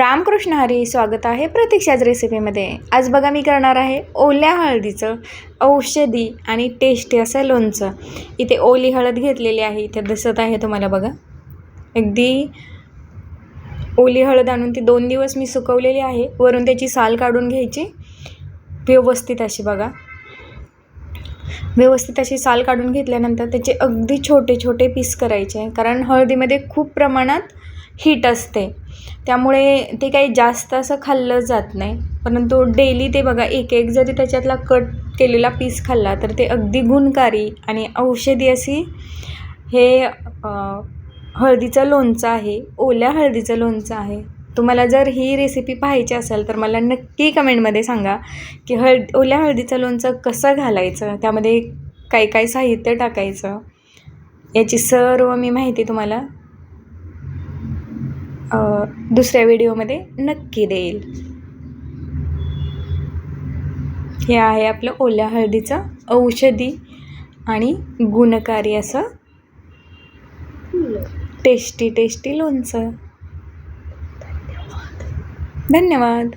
रामकृष्ण हरी स्वागत आहे प्रतीक्षाच रेसिपीमध्ये. आज बघा मी करणार आहे ओल्या हळदीचं औषधी आणि टेस्टी असं लोणचं. इथे ओली हळद घेतलेली आहे इथे दिसत आहे तुम्हाला बघा. अगदी ओली हळद आणून ती दोन दिवस मी सुकवलेली आहे. वरून त्याची साल काढून घ्यायची. व्यवस्थित अशी बघा. व्यवस्थित अशी साल काढून घेतल्यानंतर त्याचे अगदी छोटे छोटे पीस करायचे कारण हळदीमध्ये खूप प्रमाणात हीट असते. त्यामुळे ते काही जास्त असं खाल्लं जात नाही. परंतु डेली ते बघा एक एक जरी त्याच्यातला कट केलेला पीस खाल्ला तर ते अगदी गुणकारी आणि औषधी अशी हे हळदीचं लोणचं आहे ओल्या हळदीचं लोणचं आहे. तुम्हाला जर ही रेसिपी पाहायची असेल तर मला नक्की कमेंटमध्ये सांगा की हळद ओल्या हळदीचं लोणचं कसं घालायचं? त्यामध्ये काय काय साहित्य टाकायचं? याची सर्व मी माहिती तुम्हाला दुसऱ्या व्हिडिओमध्ये नक्की देईल. हे आहे आपलं ओल्या हळदीचं औषधी आणि गुणकारी असं टेस्टी टेस्टी लोणचं. धन्यवाद.